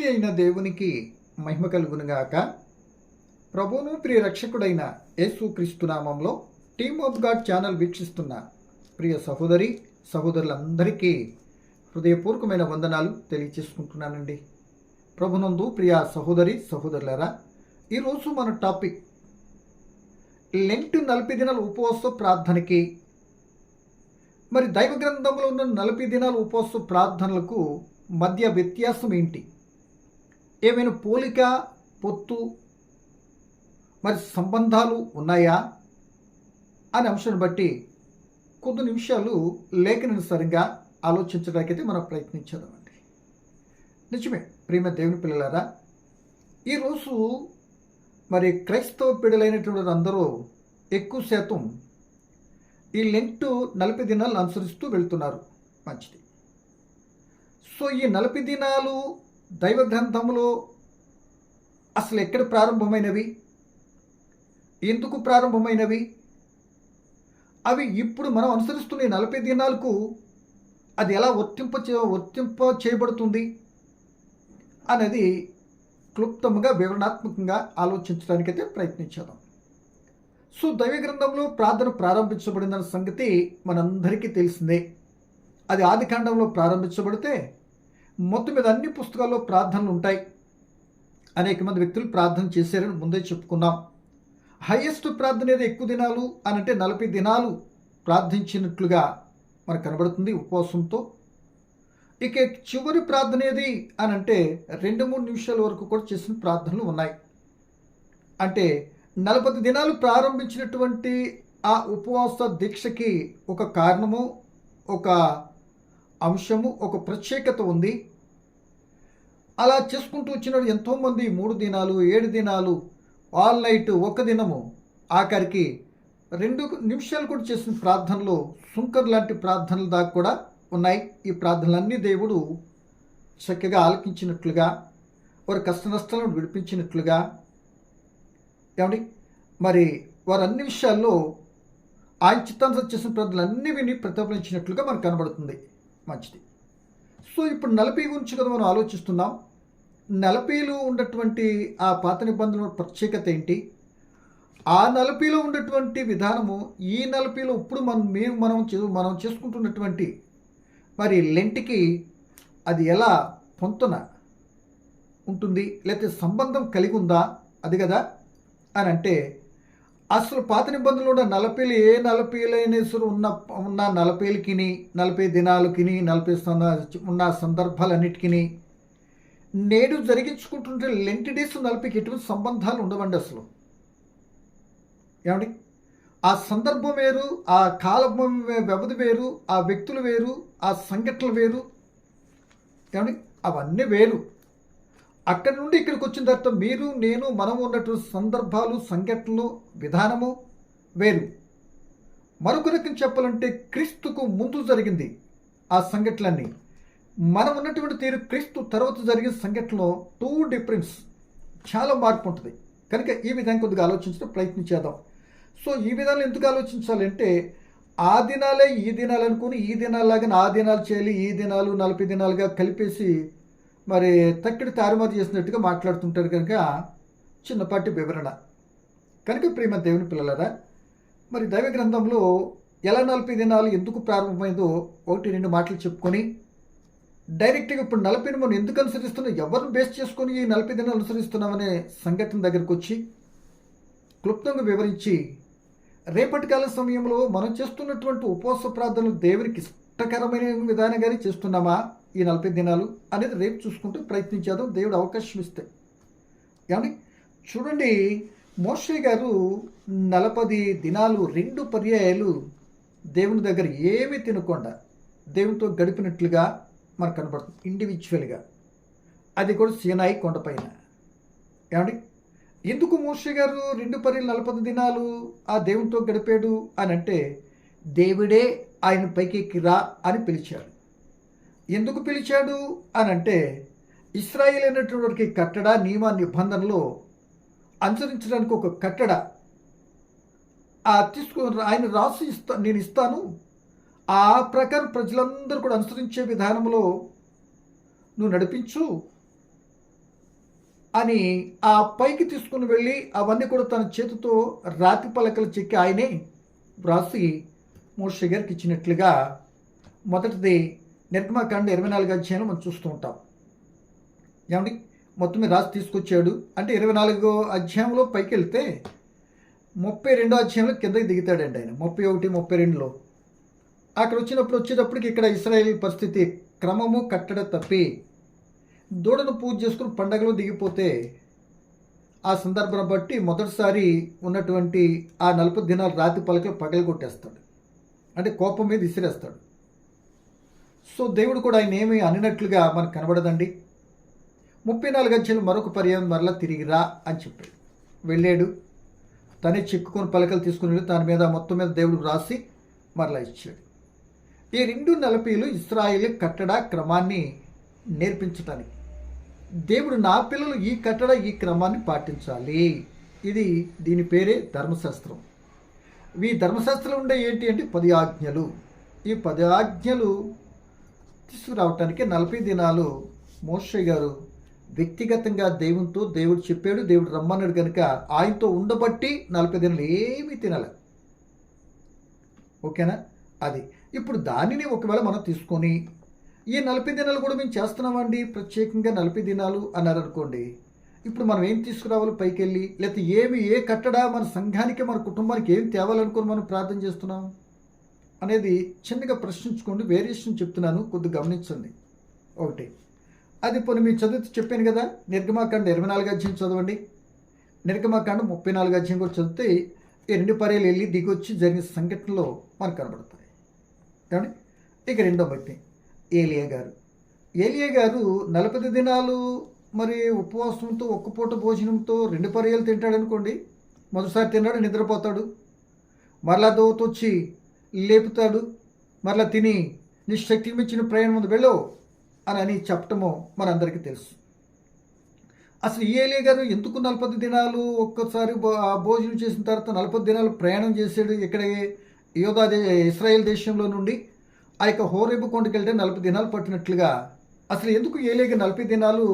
తండ్రి అయిన దేవునికి మహిమ కలుగునుగాక ప్రభువును ప్రియ రక్షకుడైన యేసు క్రీస్తు నామంలో టీమ్ ఆఫ్ గాడ్ ఛానల్ వీక్షిస్తున్న ప్రియ సహోదరి సహోదరులందరికీ హృదయపూర్వకమైన వందనాలు తెలియచేసుకుంటున్నానండి. ప్రభునందు ప్రియ సహోదరి సహోదరులరా ఈరోజు మన టాపిక్ లెంట్ నలభై దినాల ఉపవాస ప్రార్థనకి మరి దైవ గ్రంథంలో ఉన్న నలభై దినాల ఉపవాస ప్రార్థనలకు మధ్య వ్యత్యాసం ఏంటి ఏమైనా పోలిక పొత్తు మరి సంబంధాలు ఉన్నాయా అనే అంశాన్ని బట్టి కొద్ది నిమిషాలు లేఖననుసారంగా ఆలోచించడానికైతే మనం ప్రయత్నించేదామండి. నిజమే ప్రేమ దేవుని పిల్లలారా ఈరోజు మరి క్రైస్తవ పిడలైనటువంటి అందరూ ఎక్కువ శాతం ఈ లెంట్ నలభై దినాలు అనుసరిస్తూ వెళ్తున్నారు. మంచిది. సో ఈ నలభై దినాలు దైవ గ్రంథంలో అసలు ఎక్కడ ప్రారంభమైనవి? ఎందుకు ప్రారంభమైనవి? అవి ఇప్పుడు మనం అనుసరిస్తున్న నలభై దినాలకు అది ఎలా వర్తింప చే- వర్తింప చేయబడుతుంది అనేది క్లుప్తంగా వివరణాత్మకంగా ఆలోచించడానికైతే ప్రయత్నించేద్దాం సో దైవ గ్రంథంలో ప్రార్థన ప్రారంభించబడిందన్న సంగతి మనందరికీ తెలిసిందే. అది ఆది కాండంలో ప్రారంభించబడితే మొత్తం మీద అన్ని పుస్తకాల్లో ప్రార్థనలు ఉంటాయి. అనేక మంది వ్యక్తులు ప్రార్థన చేశారని ముందే చెప్పుకున్నాం. హయ్యెస్ట్ ప్రార్థన అనేది ఎక్కువ దినాలు అని అంటే నలభై దినాలు ప్రార్థించినట్లుగా మనకు కనబడుతుంది ఉపవాసంతో. ఇక చివరి ప్రార్థన ఏది? అని అంటే రెండు మూడు నిమిషాల వరకు కూడా చేసిన ప్రార్థనలు ఉన్నాయి. అంటే నలభై దినాలు ప్రారంభించినటువంటి ఆ ఉపవాస దీక్షకి ఒక కారణము ఒక అంశము ఒక ప్రత్యేకత ఉంది. అలా చేసుకుంటూ వచ్చిన ఎంతోమంది. మూడు దినాలు ఏడు దినాలు ఆల్ నైట్ ఒక దినము. ఆఖరికి రెండు నిమిషాలు కూడా చేసిన ప్రార్థనలు సుంకర్ లాంటి ప్రార్థనలు దాకా కూడా ఉన్నాయి. ఈ ప్రార్థనలన్నీ దేవుడు చక్కగా ఆలకించినట్లుగా వారి కష్ట నష్టాలను విడిపించినట్లుగా. ఏమండి? మరి వారు అన్ని విషయాల్లో ఆయన చిత్తానుసారం చేసిన ప్రార్థనలు అన్నీ విని ప్రతిఫలించినట్లుగా మనకు కనబడుతుంది. మంచిది. సో ఇప్పుడు నలభై గురించి కదా మనం ఆలోచిస్తున్నాం. నలభైలో ఉన్నటువంటి ఆ పాత నిబంధనల ప్రత్యేకత ఏంటి? ఆ నలభైలో ఉన్నటువంటి విధానము ఈ నలభైలో ఇప్పుడు మనం మేము మనం చే- మనం చేసుకుంటున్నటువంటి మరి లెంటికి అది ఎలా పొంతన ఉంటుంది? లేకపోతే సంబంధం కలిగి ఉందా? అది కదా. అని అంటే అసలు పాత నిబంధనలు ఉన్న నలభైలు ఏ నలభైలైనేసరి ఉన్న ఉన్న నలభైలకిని నలభై దినాలకిని నలభై ఉన్న సందర్భాలన్నిటికీ నేడు జరిగించుకుంటుంటే లెంటి డేస్ నలభైకి ఎటువంటి సంబంధాలు ఉండవండి అసలు. ఏమండి? ఆ సందర్భం వేరు ఆ కాలం వ్యవధి వేరు ఆ వ్యక్తులు వేరు ఆ సంఘటనలు వేరు. ఏమండి? అవన్నీ వేరు. అక్కడి నుండి ఇక్కడికి వచ్చిన తర్వాత మీరు నేను మనం ఉన్నటువంటి సందర్భాలు సంఘటనలు విధానము వేరు. మరొక రకం చెప్పాలంటే క్రీస్తుకు ముందు జరిగింది ఆ సంఘటనలన్నీ. మనం ఉన్నటువంటి తీరు క్రీస్తు తర్వాత జరిగిన సంఘటనలో టూ డిఫరెన్స్ చాలా మార్పు ఉంటుంది. కనుక ఈ విధంగా కొద్దిగా ఆలోచించడం ప్రయత్నించేద్దాం సో ఈ విధానం ఎందుకు ఆలోచించాలంటే ఆ దినాలే ఈ దినాలు అనుకుని ఈ దినాలాగా ఆ దినాలు చేయాలి ఈ దినాలు నలభై దినాలుగా కలిపేసి మరి తక్కిడి తారుమారు చేసినట్టుగా మాట్లాడుతుంటారు కనుక చిన్నపాటి వివరణ. కనుక ప్రేమ దేవుని పిల్లలరా మరి దైవ గ్రంథంలో ఎలా నలభై దినాలు ఎందుకు ప్రారంభమైందో ఒకటి రెండు మాటలు చెప్పుకొని డైరెక్ట్గా ఇప్పుడు నలభై మనం ఎందుకు అనుసరిస్తున్నాం ఎవరిని బేస్ చేసుకొని ఈ నలభై దినాలు అనుసరిస్తున్నామనే సంఘటన దగ్గరకు వచ్చి క్లుప్తంగా వివరించి రేపటి కాల సమయంలో మనం చేస్తున్నటువంటి ఉపవాస ప్రార్థనలు దేవునికి ఇష్టకరమైన విధానంగానే చేస్తున్నామా ఈ నలభై దినాలు అనేది రేపు చూసుకుంటూ ప్రయత్నించేద్దాం. దేవుడు అవకాశం ఇస్తే. ఏమండి? చూడండి మోషే గారు నలపది దినాలు రెండు పర్యాయాలు దేవుని దగ్గర ఏమీ తినకుండా దేవునితో గడిపినట్లుగా మనకు కనబడుతుంది ఇండివిజువల్గా అది కూడా సీనాయి కొండపైన. ఏమండి? ఎందుకు మూర్షి గారు రెండు పరి నలభై దినాలు ఆ దేవునితో గడిపాడు అని అంటే దేవుడే ఆయన పైకి రా అని పిలిచాడు. ఎందుకు పిలిచాడు అని అంటే ఇస్రాయిల్ అనేటువంటి కట్టడ నియమ నిబంధనలో అనుసరించడానికి ఒక కట్టడ. ఆ తీసుకు ఆయన రాసి ఇస్తా నేను ఇస్తాను. ఆ ప్రకారం ప్రజలందరూ కూడా అనుసరించే విధానంలో నువ్వు నడిపించు అని ఆ పైకి తీసుకుని వెళ్ళి అవన్నీ కూడా తన చేతితో రాతి పలకలు చెక్కి ఆయనే వ్రాసి మోషే గారికి ఇచ్చినట్లుగా మొదటిది నిర్మాకాండ ఇరవై నాలుగు అధ్యాయంలో మనం చూస్తూ ఉంటాం. ఏమండి? మొత్తం రాసి తీసుకొచ్చాడు. అంటే ఇరవై నాలుగో అధ్యాయంలో పైకి వెళ్తే ముప్పై రెండో అధ్యాయంలో కిందకి దిగుతాడండి ఆయన. ముప్పై ఒకటి ముప్పై రెండులో. అక్కడ వచ్చినప్పుడు వచ్చేటప్పటికి ఇక్కడ ఇస్రాయేల్ పరిస్థితి క్రమము కట్టడ తప్పి. దూడను పూజ చేసుకుని పండగలో దిగిపోతే ఆ సందర్భం బట్టి మొదటిసారి ఉన్నటువంటి ఆ నలభై దినాలు రాతి పలకలు పగలు కొట్టేస్తాడు అంటే కోపం మీద ఇసిరేస్తాడు. సో దేవుడు కూడా ఆయన ఏమి అనినట్లుగా మనకు కనబడదండి. ముప్పై నాలుగు అంచెలు మరొక పర్యాయం మరలా తిరిగి రా అని చెప్పాడు. వెళ్ళాడు. తనే చిక్కుకొని పలకలు తీసుకుని దాని మీద మొత్తం మీద దేవుడు రాసి మరలా ఇచ్చాడు. ఈ రెండు నలపీలు ఇస్రాయిల్ కట్టడ క్రమాన్ని నేర్పించటానికి. దేవుడు నా పిల్లలు ఈ కట్టడ ఈ క్రమాన్ని పాటించాలి. ఇది దీని పేరే ధర్మశాస్త్రం. ఈ ధర్మశాస్త్రం ఉండే ఏంటి అంటే పది ఆజ్ఞలు. ఈ పది ఆజ్ఞలు తీసుకురావటానికి నలభై దినాలు మోషే గారు వ్యక్తిగతంగా దేవునితో దేవుడు చెప్పాడు దేవుడు రమ్మన్నాడు కనుక ఆయనతో ఉండబట్టి నలభై దినాలు ఏమీ తినాలి. ఓకేనా? అది. ఇప్పుడు దానిని ఒకవేళ మనం తీసుకొని ఈ నలభై దినాలు కూడా మేము చేస్తున్నామండి ప్రత్యేకంగా నలభై దినాలు అన్నారు అనుకోండి ఇప్పుడు మనం ఏం తీసుకురావాలి పైకి వెళ్ళి లేకపోతే ఏమి ఏ కట్టడా మన సంఘానికి మన కుటుంబానికి ఏం తేవాలనుకుని మనం ప్రార్థన చేస్తున్నాం? అనేది చిన్నగా ప్రశ్నించుకోండి వేరియేషన్ చెప్తున్నాను కొద్దిగా గమనించండి. ఒకటి అది పోనీ మీరు చదివితే చెప్పాను కదా నిర్గమాకాండ ఇరవై నాలుగు అధ్యాయం చదవండి. నిర్గమాకాండ ముప్పై నాలుగు అధ్యాయం కూడా చదివితే ఈ రెండు పర్యాలు వెళ్ళి దిగొచ్చి జరిగిన సంఘటనలో మనకు కనబడతాయి. ఏమండి? ఇక రెండో భక్తి ఏలియా గారు. ఏలియా గారు నలభై దినాలు మరి ఉపవాసంతో ఒక్క పూట భోజనంతో రెండు పర్యాలు తింటాడు అనుకోండి మొదటిసారి తిన్నాడు నిద్రపోతాడు. మరలా దోతొచ్చి లేపుతాడు. మరలా తిని నీ శక్తికి మించిన ప్రయాణం ముందు వెళ్ళవు అని అని చెప్పటము మనందరికీ తెలుసు. అసలు ఈ ఏలియా గారు ఎందుకు నలభై దినాలు ఒక్కసారి ఆ భోజనం చేసిన తర్వాత నలభై దినాలు ప్రయాణం చేశాడు? ఇక్కడ యోగా ఇస్రాయేల్ దేశంలో నుండి ఆ యొక్క హోరేబు కొండకెళ్తే నలభై దినాలు పట్టినట్లుగా అసలు ఎందుకు ఏలేక నలభై దినాలు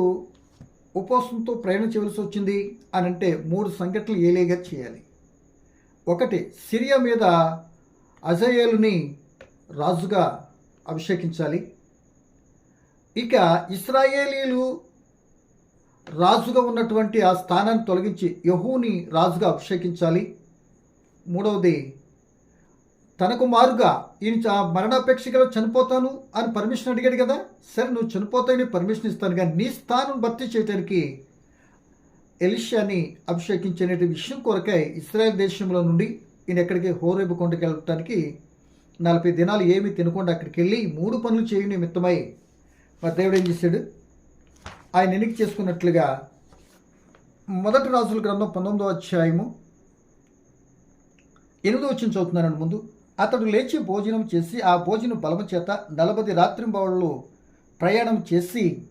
ఉపవాసంతో ప్రయాణం చేయవలసి వచ్చింది అని అంటే మూడు సంఘటనలు ఏలేగా చేయాలి. ఒకటి సిరియా మీద అజయేలుని రాజుగా అభిషేకించాలి. ఇక ఇస్రాయేలీలు రాజుగా ఉన్నటువంటి ఆ స్థానాన్ని తొలగించి యహూని రాజుగా అభిషేకించాలి. మూడవది తనకు మారుగా ఈయన చ- మరణాపేక్షగా చనిపోతాను అని పర్మిషన్ అడిగాడు కదా? సరే నువ్వు చనిపోతాయని పర్మిషన్ ఇస్తాను కానీ నీ స్థానం భర్తీ చేయడానికి ఎలిషాని అభిషేకించే విషయం కొరకై ఇస్రాయల్ దేశంలో నుండి ఈయన ఎక్కడికి హోరేబు కొండకి వెళ్ళటానికి నలభై దినాలు ఏమీ తినకుండా అక్కడికి వెళ్ళి మూడు పనులు చేయని నిమిత్తమై మరి దేవుడు ఏం చేశాడు? ఆయన ఎన్నిక చేసుకున్నట్లుగా మొదటి రాజుల గ్రంథం పంతొమ్మిదో అధ్యాయము ఎనిమిదో వచ్చిన చదువుతున్నానండి ముందు. అతడు లేచి భోజనం చేసి ఆ భోజన బలము చేత నలభై రాత్రింబవళ్ళు ప్రయాణం చేసి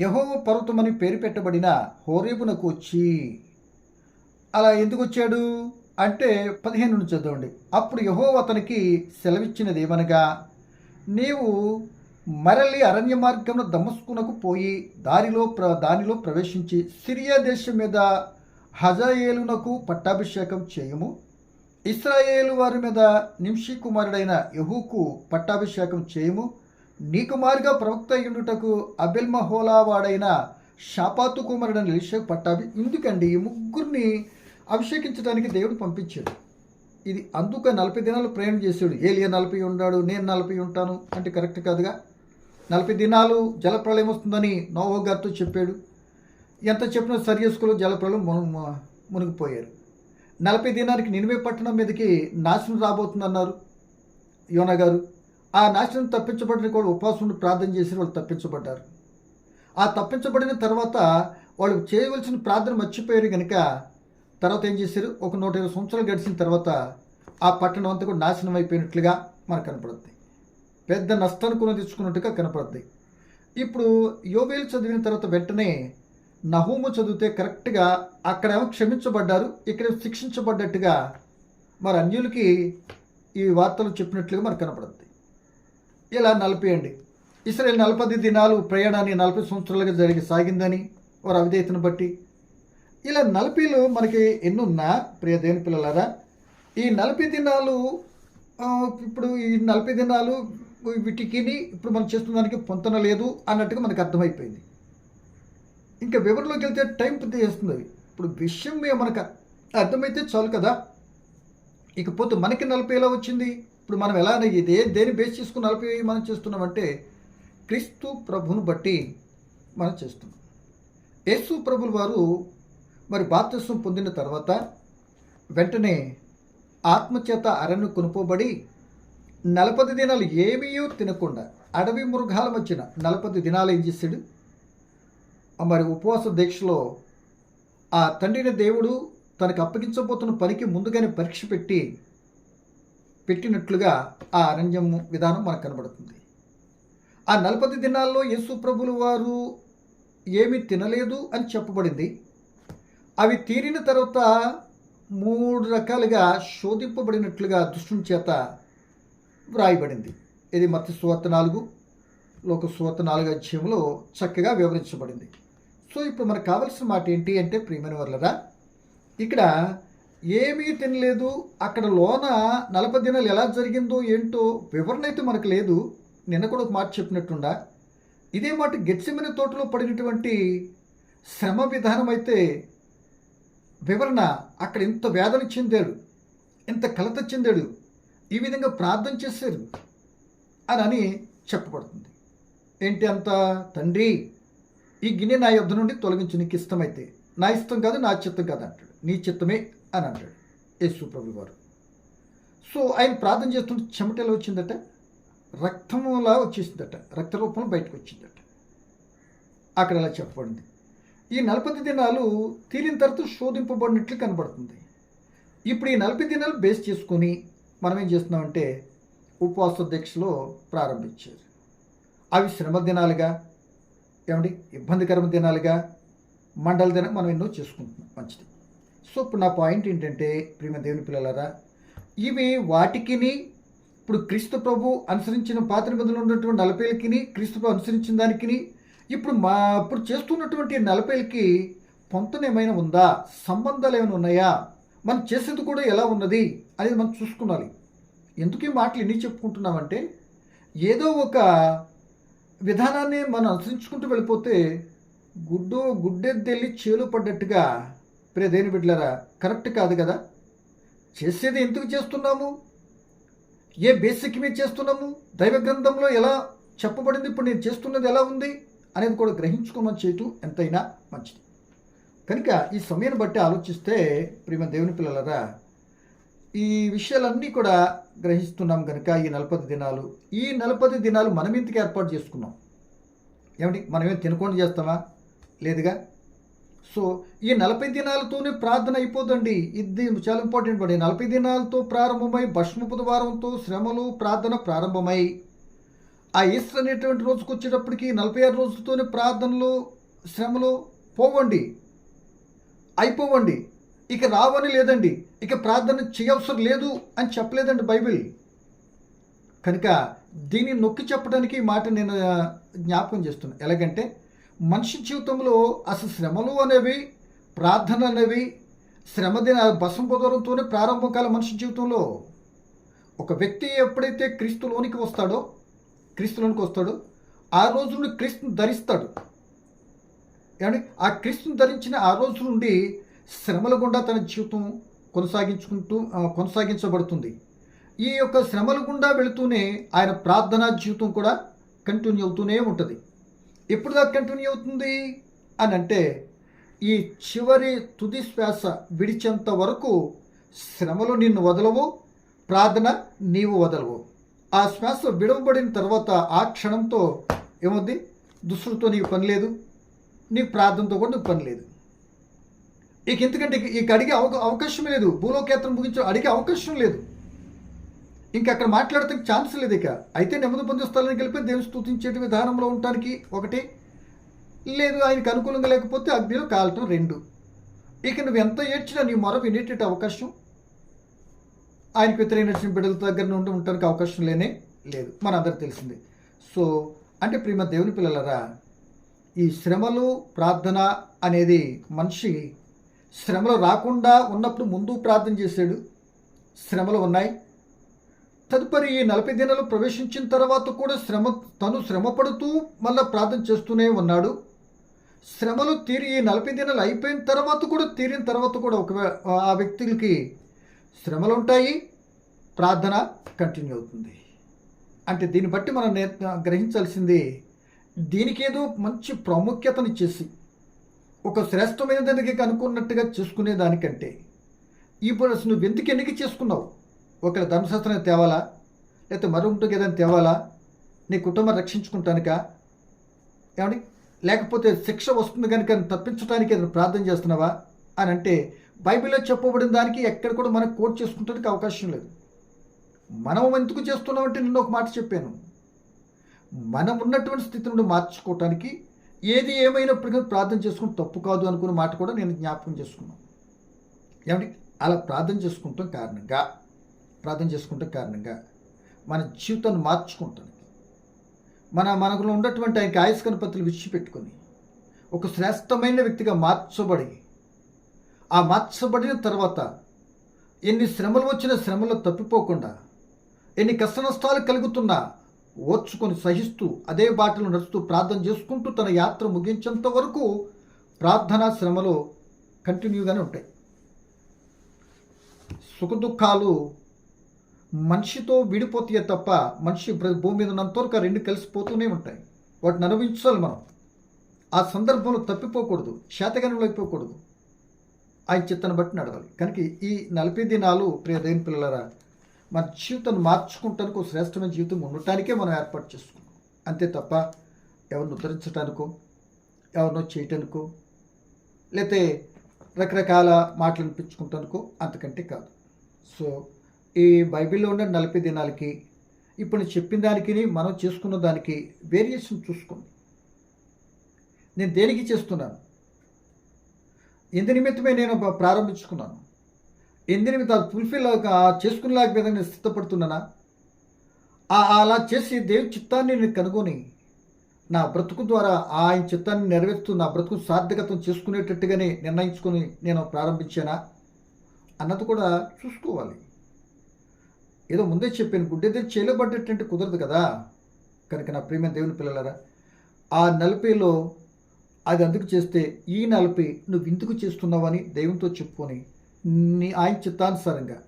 యహోవ పర్వతమని పేరు పెట్టబడిన హోరేబునకు వచ్చి అలా ఎందుకు వచ్చాడు? అంటే పదిహేను నుంచి చదవండి. అప్పుడు యహోవ అతనికి సెలవిచ్చినది ఏమనగా నీవు మరలి అరణ్య మార్గంలో దమస్కునకు పోయి దారిలో ప్ర దానిలో ప్రవేశించి సిరియా దేశం మీద హజాయేలునకు పట్టాభిషేకం చేయము. ఇస్రాయేలు వారి మీద నింషి కుమారుడైన యహూకు పట్టాభిషేకం చేయము. నీ కుమారుగా ప్రవక్త అయ్యుండుటకు అబెల్మహోలా వాడైన షాపాతు కుమారుడైన ఎలిషా పట్టాభి ఎందుకండి ఈ ముగ్గురిని అభిషేకించడానికి దేవుడు పంపించాడు. ఇది అందుక నలభై దినాలు ప్రయాణం చేశాడు. ఏలియా నలభై ఉన్నాడు నేను నలభై ఉంటాను అంటే కరెక్ట్ కాదుగా? నలభై దినాలు జలప్రళయం వస్తుందని నోవో గారితో చెప్పాడు. ఎంత చెప్పినా సర్యస్కులు జలప్రలయం మును మునిగిపోయారు. నలభై దినానికి నినివే పట్టణం మీదకి నాశనం రాబోతుందన్నారు యోనా గారు. ఆ నాశనం తప్పించబడిన కూడా ఉపవాసం ప్రార్థన చేసి వాళ్ళు తప్పించబడ్డారు. ఆ తప్పించబడిన తర్వాత వాళ్ళు చేయవలసిన ప్రార్థన మర్చిపోయారు కనుక తర్వాత ఏం చేశారు? ఒక నూట ఇరవై సంవత్సరాలు గడిచిన తర్వాత ఆ పట్టణం అంతా కూడా నాశనం అయిపోయినట్లుగా మనకు కనపడుద్ది. పెద్ద నష్టాన్ని కొని తెచ్చుకున్నట్టుగా కనపడుద్ది. ఇప్పుడు యోవేలు చదివిన తర్వాత వెంటనే నహూము చదివితే కరెక్ట్గా అక్కడేమో క్షమించబడ్డారు ఇక్కడ శిక్షించబడ్డట్టుగా మరి అన్యులకి ఈ వార్తలు చెప్పినట్లుగా మనకు కనపడుద్ది ఇలా నలపేయండి. ఇస్రాయల్ నలభై దినాలు ప్రయాణాన్ని నలభై సంవత్సరాలుగా జరిగి సాగిందని వారి అవిధేయతను బట్టి. ఇలా నలభీలు మనకి ఎన్నున్నా ప్రియ దేని పిల్లలారా ఈ నలభై దినాలు ఇప్పుడు ఈ నలభై దినాలు వీటికి ఇప్పుడు మనం చేస్తున్న దానికి పొంతన లేదు అన్నట్టుగా మనకు అర్థమైపోయింది. ఇంకా వివరంలోకి వెళ్తే టైం పూర్తి చేస్తుంది. ఇప్పుడు విషయం మనకు అర్థమైతే చాలు కదా. ఇకపోతే మనకి నలభై ఎలా వచ్చింది. ఇప్పుడు మనం ఎలా ఇదే దేని బేస్ చేసుకుని నలభై మనం చేస్తున్నామంటే క్రీస్తు ప్రభును బట్టి మనం చేస్తున్నాం. యేసు ప్రభుల వారు మరి బాప్తిస్వం పొందిన తర్వాత వెంటనే ఆత్మచేత అరణ్యం కొనుకోబడి నలపది దినాలు ఏమీయో తినకుండా అడవి మృగాల మధ్యన నలపది దినాలు ఏం చేశాడు? మరి ఉపవాస దీక్షలో ఆ తండ్రిని దేవుడు తనకు అప్పగించబోతున్న పనికి ముందుగానే పరీక్ష పెట్టి పెట్టినట్లుగా ఆ అరణ్యం విధానం మనకు కనబడుతుంది. ఆ నలభై దినాల్లో యేసు ప్రభులు వారు ఏమి తినలేదు అని చెప్పబడింది. అవి తీరిన తర్వాత మూడు రకాలుగా శోధింపబడినట్లుగా దుష్టుని చేత వ్రాయబడింది. ఇది మత్స్య సువార్త నాలుగు లోక సువార్త నాలుగు అధ్యాయంలో చక్కగా వివరించబడింది. సో ఇప్పుడు మనకు కావాల్సిన మాట ఏంటి అంటే ప్రియమైన వర్లరా ఇక్కడ ఏమీ తినలేదు అక్కడ లోన నలభై దినాలు ఎలా జరిగిందో ఏంటో వివరణ అయితే మనకు లేదు. నిన్న కూడా ఒక మాట చెప్పినట్టుండా ఇదే మాట గెట్సిమిన తోటలో పడినటువంటి శ్రమ విధానం అయితే వివరణ అక్కడ ఇంత వేదన చెందాడు ఇంత కలత చెందాడు ఈ విధంగా ప్రార్థన చేశారు అని అని చెప్పబడుతుంది. ఏంటి అంత తండ్రి? ఈ గిన్నె నా యుద్ధ నుండి తొలగించు నీకు ఇష్టమైతే. నా ఇష్టం కాదు నా చిత్తం కాదు అంటాడు. నీ చిత్తమే అని అంటాడు యేసు ప్రభు వారు సో ఆయన ప్రార్థన చేస్తుంటే చెమట వచ్చిందట? రక్తములా వచ్చేసిందట. రక్త రూపంలో బయటకు వచ్చిందట. అక్కడ అలా చెప్పబడింది? ఈ నలభై దినాలు తీరిన తర్వాత శోధింపబడినట్లు కనబడుతుంది. ఇప్పుడు ఈ నలభై దినాలు బేస్ చేసుకొని మనం ఏం చేస్తున్నామంటే ఉపవాస దీక్షలో ప్రారంభించారు. అవి శ్రమ దినాలుగా ఏమండి? ఇబ్బందికరమైన దినాలుగా మండల దినం మనం ఎన్నో చేసుకుంటున్నాం. మంచిది. సో ఇప్పుడు నా పాయింట్ ఏంటంటే ప్రియమ దేవుని పిల్లలారా ఇవి వాటికిని ఇప్పుడు క్రీస్తు ప్రభు అనుసరించిన పాత్ర నిబంధనలు ఉన్నటువంటి నలభైలకి క్రీస్తు ప్రభు అనుసరించిన దానికి ఇప్పుడు మా ఇప్పుడు చేస్తున్నటువంటి నలభైలకి పొంతన ఏమైనా ఉందా? సంబంధాలు ఏమైనా ఉన్నాయా? మనం చేసేది కూడా ఎలా ఉన్నది? అనేది మనం చూసుకోవాలి ఎందుకు ఈ మాటలు ఎన్ని చెప్పుకుంటున్నామంటే ఏదో ఒక విధానాన్ని మనం అనుసరించుకుంటూ వెళ్ళిపోతే గుడ్డు గుడ్డెద్దెళ్ళి చేలు పడ్డట్టుగా ప్రేదేని దేని కరెక్ట్ కాదు కదా? చేసేది ఎందుకు చేస్తున్నాము? ఏ బేసిక్ మీద చేస్తున్నాము? దైవ గ్రంథంలో ఎలా చెప్పబడింది? ఇప్పుడు నేను చేస్తున్నది ఎలా ఉంది? అనేది కూడా గ్రహించుకోమని చేయటం ఎంతైనా మంచిది. కనుక ఈ సమయాన్ని బట్టి ఆలోచిస్తే ప్రేమ దేవుని పిల్లలరా ఈ విషయాలన్నీ కూడా గ్రహిస్తున్నాం కనుక ఈ నలపది దినాలు. ఈ నలపది దినాలు మనం ఇంతకు ఏర్పాటు చేసుకున్నాం. ఏమండి? మనమేం తినకుండా చేస్తామా? లేదుగా? సో ఈ నలభై దినాలతోనే ప్రార్థన అయిపోదండి. ఇది చాలా ఇంపార్టెంట్ పడి నలభై దినాలతో ప్రారంభమై భస్మపుద బుధవారంతో శ్రమలు ప్రార్థన ప్రారంభమై ఆ ఈస్టర్ అనేటువంటి రోజుకు వచ్చేటప్పటికి నలభై ఆరు రోజులతోనే ప్రార్థనలు శ్రమలు పోవండి. అయిపోవండి. ఇక రావని లేదండి. ఇక ప్రార్థన చేయవసరం లేదు అని చెప్పలేదండి బైబిల్. కనుక దీన్ని నొక్కి చెప్పడానికి ఈ మాట నేను జ్ఞాపకం చేస్తున్నాను ఎలాగంటే మనిషి జీవితంలో అసలు శ్రమలు అనేవి ప్రార్థన అనేవి శ్రమ దిన బసంపదూరంతోనే ప్రారంభం కాల మనిషి జీవితంలో. ఒక వ్యక్తి ఎప్పుడైతే క్రీస్తులోనికి వస్తాడో క్రీస్తులోనికి వస్తాడో ఆ రోజు నుండి క్రీస్తుని ధరిస్తాడు. ఏమండి? ఆ క్రీస్తుని ధరించిన ఆ రోజు నుండి శ్రమల గుండా తన జీవితం కొనసాగించుకుంటూ కొనసాగించబడుతుంది. ఈ యొక్క శ్రమల గుండా వెళుతూనే ఆయన ప్రార్థనా జీవితం కూడా కంటిన్యూ అవుతూనే ఉంటుంది. ఎప్పుడు దాకా కంటిన్యూ అవుతుంది? అని అంటే ఈ చివరి తుది శ్వాస విడిచేంత వరకు శ్రమలు నిన్ను వదలవు ప్రార్థన నీవు వదలవు. ఆ శ్వాస విడవబడిన తర్వాత ఆ క్షణంతో ఏమవుద్ది? దుస్తులతో నీకు పని లేదు నీ ప్రార్థనతో కూడా నీకు పని లేదు. ఇక ఎందుకంటే ఇక అడిగే అవకా అవకాశం లేదు. భూలోకేత్రం ముగించడం అడిగే అవకాశం లేదు. ఇంక అక్కడ మాట్లాడటానికి ఛాన్స్ లేదు ఇక. అయితే నెమ్మది పొందే స్థలానికి వెళ్ళిపోయి దేవుని స్థుతించేటి విధానంలో ఉండటానికి ఒకటి లేదు. ఆయనకు అనుకూలంగా లేకపోతే అగ్నిలో కాలటం రెండు. ఇక నువ్వు ఎంత ఏడ్చినా నీ మొర వినేటట్టు అవకాశం ఆయనకు వ్యతిరేక బిడ్డల దగ్గర నుండి ఉండడానికి అవకాశం లేనే లేదు. మనందరికి తెలిసింది. సో అంటే ప్రియమ దేవుని పిల్లలరా ఈ శ్రమలు ప్రార్థన అనేది మనిషి శ్రమలు రాకుండా ఉన్నప్పుడు ముందు ప్రార్థన చేశాడు. శ్రమలు ఉన్నాయి. తదుపరి ఈ నలభై దినాలు ప్రవేశించిన తర్వాత కూడా శ్రమ తను శ్రమ పడుతూ మళ్ళీ ప్రార్థన చేస్తూనే ఉన్నాడు. శ్రమలు తీరి ఈ నలభై దినాలు అయిపోయిన తర్వాత కూడా తీరిన తర్వాత కూడా ఒక ఆ వ్యక్తులకి శ్రమలు ఉంటాయి ప్రార్థన కంటిన్యూ అవుతుంది. అంటే దీన్ని బట్టి మనం గ్రహించాల్సింది దీనికి ఏదో మంచి ప్రాముఖ్యతనిచ్చేసి ఒక శ్రేష్టమైన దానికి కనుక్కున్నట్టుగా చేసుకునే దానికంటే ఈ అసలు నువ్వు ఎందుకు ఎన్నిక చేసుకున్నావు? ఒకవేళ ధర్మశాస్త్రం తేవాలా? లేకపోతే మరొకటికి ఏదైనా తేవాలా? నీ కుటుంబం రక్షించుకుంటానికా? ఏమండి? లేకపోతే శిక్ష వస్తుంది కనుక తప్పించడానికి ఏదైనా ప్రార్థన చేస్తున్నావా? అని అంటే బైబిల్లో చెప్పబడిన దానికి ఎక్కడ కూడా మనం కోట్ చేసుకుంటానికి అవకాశం లేదు. మనం ఎందుకు చేస్తున్నామంటే నిన్న ఒక మాట చెప్పాను. మనం ఉన్నటువంటి స్థితి నుండి మార్చుకోవటానికి ఏది ఏమైనప్పటికీ ప్రార్థన చేసుకుని తప్పు కాదు అనుకున్న మాట కూడా నేను జ్ఞాపకం చేసుకున్నాను. ఏమంటే అలా ప్రార్థన చేసుకుంటాం కారణంగా ప్రార్థన చేసుకుంటాం కారణంగా మన జీవితాన్ని మార్చుకుంటానికి మన మనకులో ఉన్నటువంటి ఆయనకి ఆయుష్కనపత్రులు విడిచిపెట్టుకొని ఒక శ్రేష్టమైన వ్యక్తిగా మార్చబడి ఆ మార్చబడిన తర్వాత ఎన్ని శ్రమలు వచ్చిన శ్రమలో తప్పిపోకుండా ఎన్ని కష్ట నష్టాలు కలుగుతున్నా ఓర్చుకొని సహిస్తూ అదే బాటలు నడుస్తూ ప్రార్థన చేసుకుంటూ తన యాత్ర ముగించేంత వరకు ప్రార్థనా శ్రమలో కంటిన్యూగానే ఉంటాయి. సుఖదుఖాలు మనిషితో విడిపోతాయే తప్ప మనిషి భూమి మీద ఉన్నంతవరకు రెండు కలిసిపోతూనే ఉంటాయి. వాటిని అనుభవించాలి మనం. ఆ సందర్భంలో తప్పిపోకూడదు శాతగానం అయిపోకూడదు. ఆయన చిత్తను బట్టి నడవాలి. కనుక ఈ నలభై దినాలు ప్రియ దేని పిల్లలరా మన జీవితాన్ని మార్చుకుంటానికి ఒక శ్రేష్టమైన జీవితం ఉండటానికే మనం ఏర్పాటు చేసుకున్నాం. అంతే తప్ప ఎవరిని ఉద్ధరించడానికో ఎవరినో చేయటానికో లేతే రకరకాల మాటలు అనిపించుకుంటానికో అంతకంటే కాదు. సో ఈ బైబిల్లో ఉన్న నలభై దినాలకి ఇప్పుడు నేను చెప్పిన దానికి మనం చేసుకున్న దానికి వేరియేషన్ చూసుకోండి. నేను దేనికి చేస్తున్నాను? ఎందు నిమిత్తమే నేను ప్రారంభించుకున్నాను. ఎందుకు తాను ఫుల్ఫిల్ అవ్వక చేసుకునేలాగా విధంగా నేను సిద్ధపడుతున్నానా అలా చేసి దేవుని చిత్తాన్ని నేను కనుగొని నా బ్రతుకు ద్వారా ఆయన చిత్తాన్ని నెరవేరుస్తూ నా బ్రతుకు సార్థకతం చేసుకునేటట్టుగానే నిర్ణయించుకొని నేను ప్రారంభించానా? అన్నది కూడా చూసుకోవాలి. ఏదో ముందే చెప్పాను గుడ్డేదే చేయలేబడ్డేటంటే కుదరదు కదా? కనుక నా ప్రేమ దేవుని పిల్లలరా ఆ నలభైలో అది అందుకు చేస్తే ఈ నలభై నువ్వు ఇందుకు చేస్తున్నావని దైవంతో చెప్పుకొని నీ ఆయన చిత్తానుసారంగా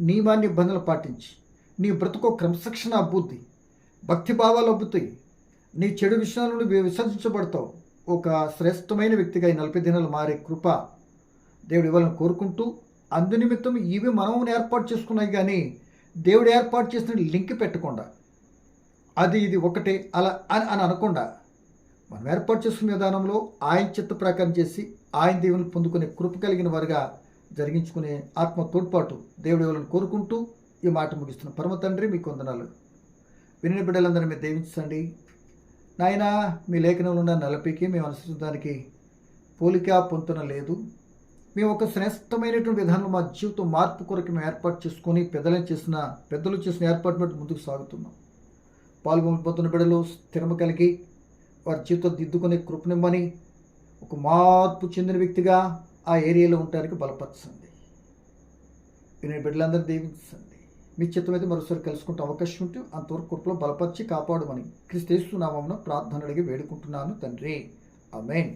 నియమా నిబంధనలు పాటించి నీ బ్రతుకు క్రమశిక్షణ అబ్బుద్ది. భక్తి భావాలు అబ్బుతాయి. నీ చెడు విషయాల నుండి విసర్జించబడతావు. ఒక శ్రేష్టమైన వ్యక్తిగా ఈ నలభై దినాలు మారే కృప దేవుడు ఇవ్వాలని కోరుకుంటూ అందునిమిత్తం ఇవి మనం ఏర్పాటు చేసుకున్నాయి కానీ దేవుడు ఏర్పాటు చేసిన లింక్ పెట్టకుండా అది ఇది ఒకటే అలా అని అని అనకుండా మనం ఏర్పాటు చేసుకునే విధానంలో ఆయన చిత్త ప్రకారం చేసి ఆయన దేవుని పొందుకునే కృప కలిగిన వారుగా జరిగించుకునే ఆత్మ తోడ్పాటు దేవుడు ఇవ్వాలని కోరుకుంటూ ఈ మాట ముగిస్తున్న పరమ తండ్రి మీకు వందనాలు. విని బిడ్డలందరూ మీరు దీవించండి నాయన మీ లేఖనంలో ఉన్న నలపికి మేము అనుసరించడానికి పోలిక పొంతన లేదు. మేము ఒక శ్రేష్టమైనటువంటి విధానంలో మా జీవితం మార్పు కొరకు మేము ఏర్పాటు చేసుకొని పెద్దలను చేసిన పెద్దలు చేసిన ఏర్పాటు బట్టి ముందుకు సాగుతున్నాం. పాల్గొనిపోతున్న బిడ్డలు స్థిరమ కలిగి వారి జీవితం దిద్దుకునే కృపనిమ్మని ఒక మార్పు చెందిన వ్యక్తిగా ఆ ఏరియాలో ఉండడానికి బలపరచండి వినే బిడ్డలందరూ దీవించండి. మీ చిత్తం అయితే మరోసారి కలుసుకుంటే అవకాశం ఉంటే అంతవరకు కృపలో బలపరిచి కాపాడమని క్రిస్తేస్తు ప్రార్థన అడిగి వేడుకుంటున్నాను తండ్రి. అమేన్